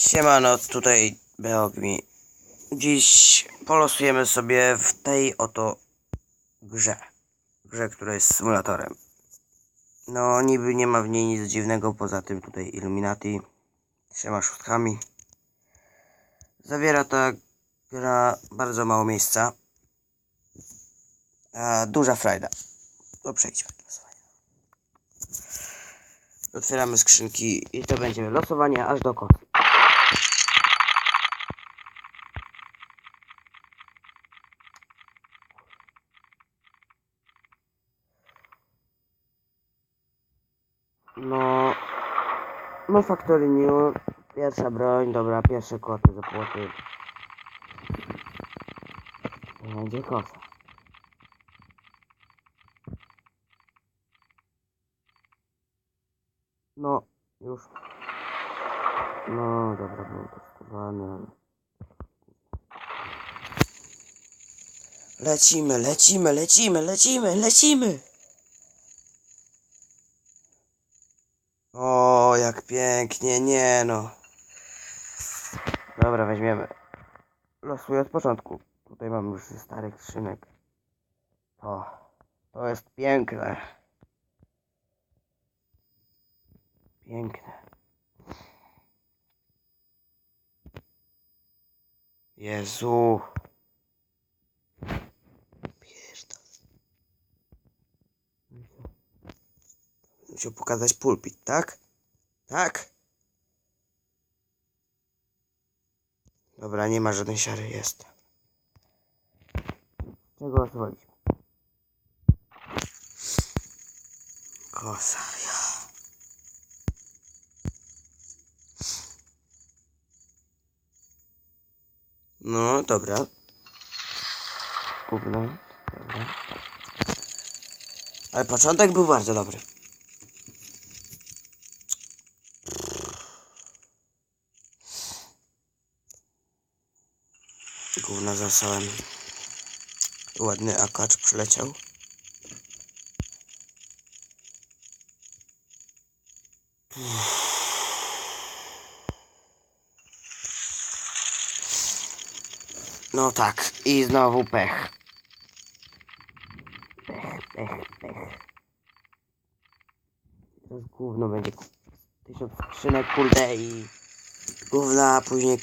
Siemano, tutaj Beogmi. Dziś polosujemy sobie w tej oto grze. Grze, która jest symulatorem. No, niby nie ma w niej nic dziwnego, poza tym tutaj Illuminati, trzema szóstkami. Zawiera ta gra bardzo mało miejsca. A duża frajda. To przejdźmy do losowania. Otwieramy skrzynki i to będzie losowanie aż do końca. No Factory New, pierwsza broń, dobra, pierwsze koty za płoty. Będzie kosa. No, już. No, dobra, był testowany. Lecimy, lecimy, lecimy, lecimy, lecimy! O, jak pięknie, nie no. Dobra, weźmiemy. Losuję od początku. Tutaj mam już starych skrzynek. O, to jest piękne. Piękne. Jezu. Musiał pokazać pulpit, tak? Tak? Dobra, nie ma żadnej siary, jest. Czego oswolić? Kosa, ja. No, dobra. Gówno, dobra. Ale początek był bardzo dobry. Gówno zasałem. Ładny akacz przyleciał. No tak, i znowu pech. Pech, pech, pech. Teraz gówno będzie. Tysiąc skrzynek, kurde i... Gówna, a później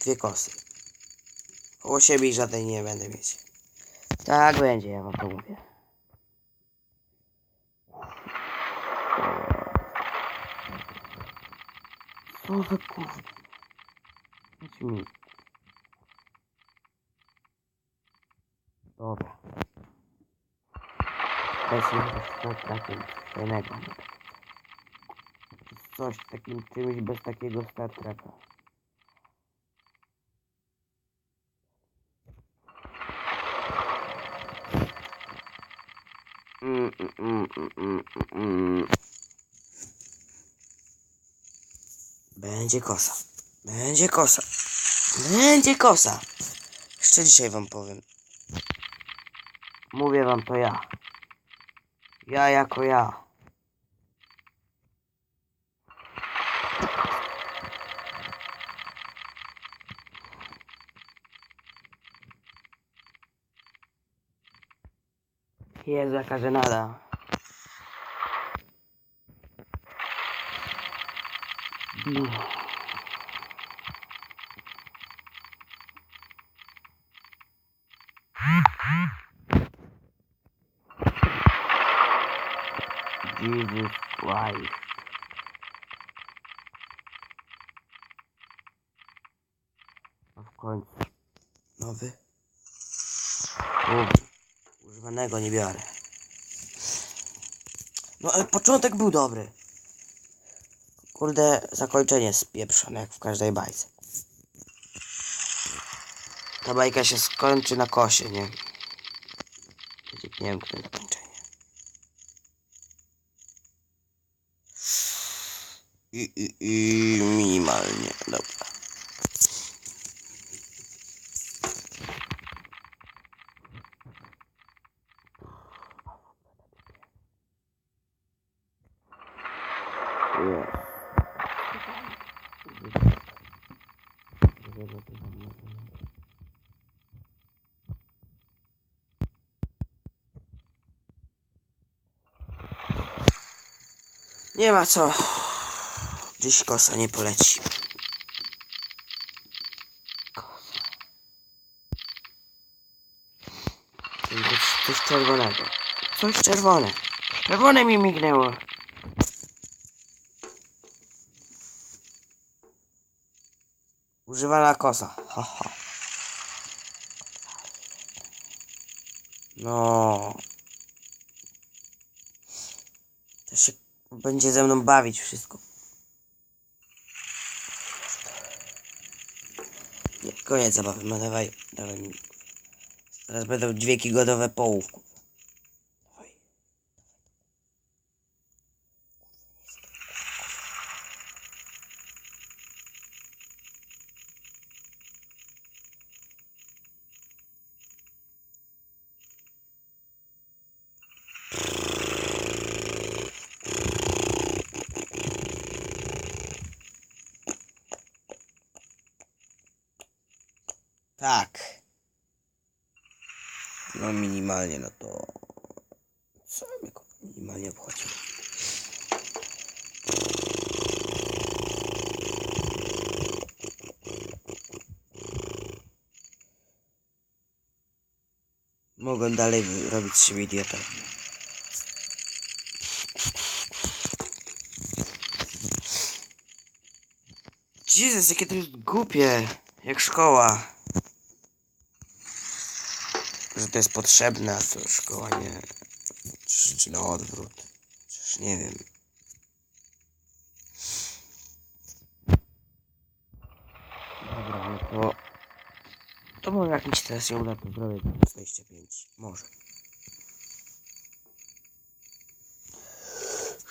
dwie kosy. Koło siebie żadnej nie będę mieć. Tak będzie, ja wam to mówię. Co za kurde. Chodź mi. Dobra. Weźmy coś takim fajnego. Coś takim czymś bez takiego Star Treka. Będzie kosa. Będzie kosa. Będzie kosa. Jeszcze dzisiaj wam powiem. Mówię wam to ja. Ja jako ja. Jezu, jaka żenada. Jesus Christ. A w końcu. Nowy? Nowy. Używanego nie biorę. No ale początek był dobry. Kurde, zakończenie spieprzone jak w każdej bajce. Ta bajka się skończy na kosie, nie? Będzie piękne zakończenie. I, i, i minimalnie, dobra. Jest. tego tu zamknę. Nie ma co. Dziś kosa nie poleci. Coś czerwonego. Coś czerwone. Czerwone mi mignęło. Używana kosa. Ha, ha. No. To się będzie ze mną bawić wszystko. Nie, koniec zabawy. No dawaj, dawaj mi. Teraz będą dźwięki godowe połówków. Tak. No minimalnie, no to... Co mnie minimalnie obchodzi? Mogę dalej robić z siebie idiotę. Jezus, jakie to jest głupie. Jak szkoła. Że to jest potrzebne, a to szkoła nie. Czy, czy na odwrót. Przecież nie wiem. Dobra, no to... To może jak mi się teraz się uda, to zrobię 25. Może.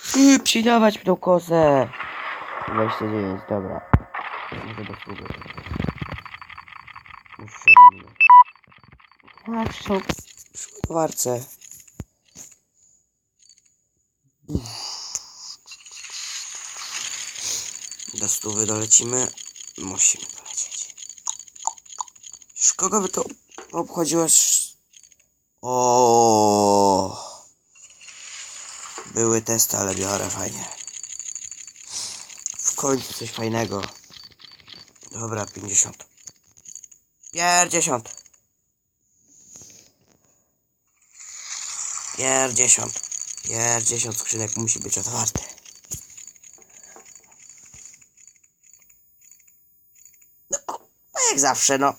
Szybciej dawać mi tą kosę! 29, dobra. Może do sługu. Już się robimy. A, przy ładowarce. Do stówy dolecimy. Musimy dolecieć. Już kogo by to obchodziło? O. Były testy, ale biorę fajnie. W końcu coś fajnego. Dobra, 50. 50. Pierdziesiąt. Pierdziesiąt skrzynek musi być otwarte. No, jak zawsze, no.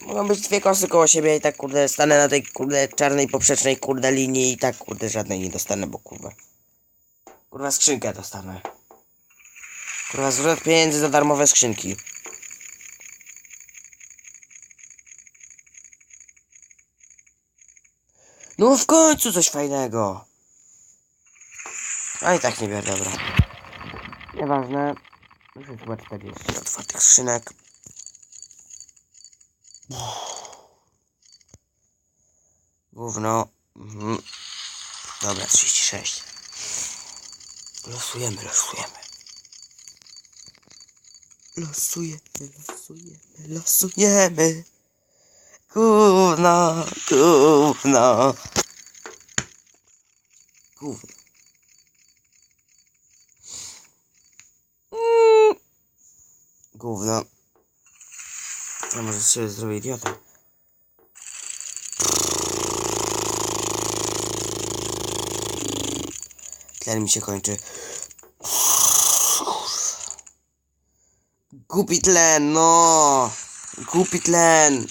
Mogą być dwie kosy koło siebie i tak kurde stanę na tej kurde czarnej poprzecznej kurde linii i tak kurde żadnej nie dostanę, bo kurwa. Kurwa skrzynkę dostanę. Kurwa zwrot pieniędzy za darmowe skrzynki. No w końcu coś fajnego. A i tak nie biorę, dobra. Nieważne. Już chyba 40 otwartych skrzynek. Gówno. Mhm. Dobra, 36. Losujemy, losujemy. Losujemy, losujemy, losujemy. Gówno, gówno. Gówno. Gówno. Ja może z siebie zrobię idiotę. Tlen mi się kończy. Głupi tlen, no! Głupi tlen!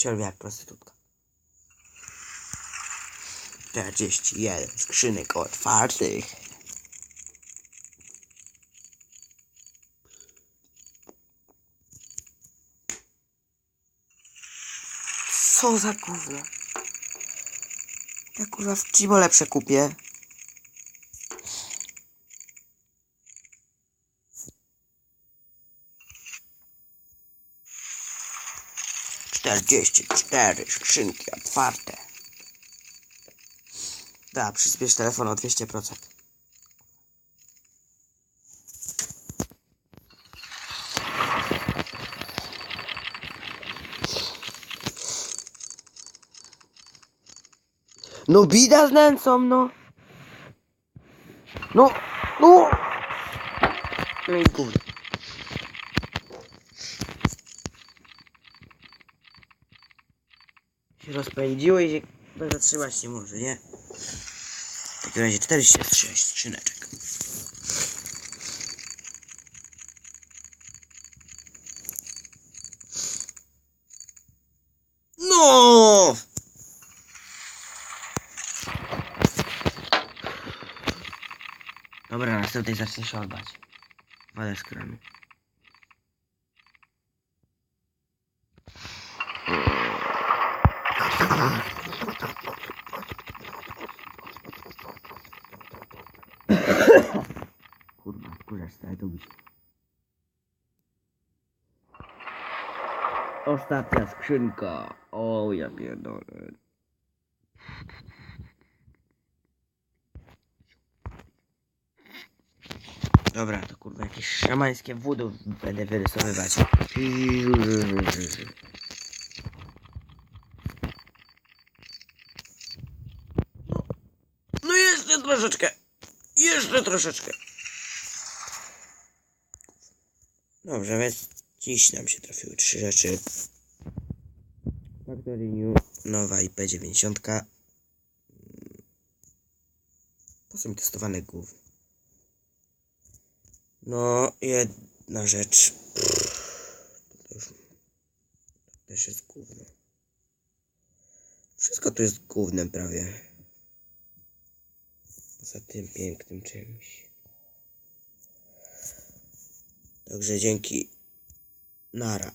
siorwie jak prostytutka. 41 skrzynek otwartych. Co za gówno. Ja kurwa w Cibole przekupię. 44 skrzynki otwarte. Da, przyspiesz telefon o 200%. No bida z nęcą, no. No, no. No i kurde. Się rozpędziło i się zatrzymać nie może, nie? W takim razie 46 skrzyneczek. No! Dobra, następnej zacznie się odbać. Walę z być. Ostatnia skrzynka. O, ja pierdolę. Dobra, to kurwa jakieś szamańskie wódu będę wyrysowywać. No, no jeszcze troszeczkę. Jeszcze troszeczkę. Dobrze, więc dziś nam się trafiły trzy rzeczy. Factory New, nowa IP90. Po co testowane głów? No, jedna rzecz. To to też jest gówno. Wszystko tu jest gównem prawie. Poza tym pięknym czymś. Także dzięki. Nara.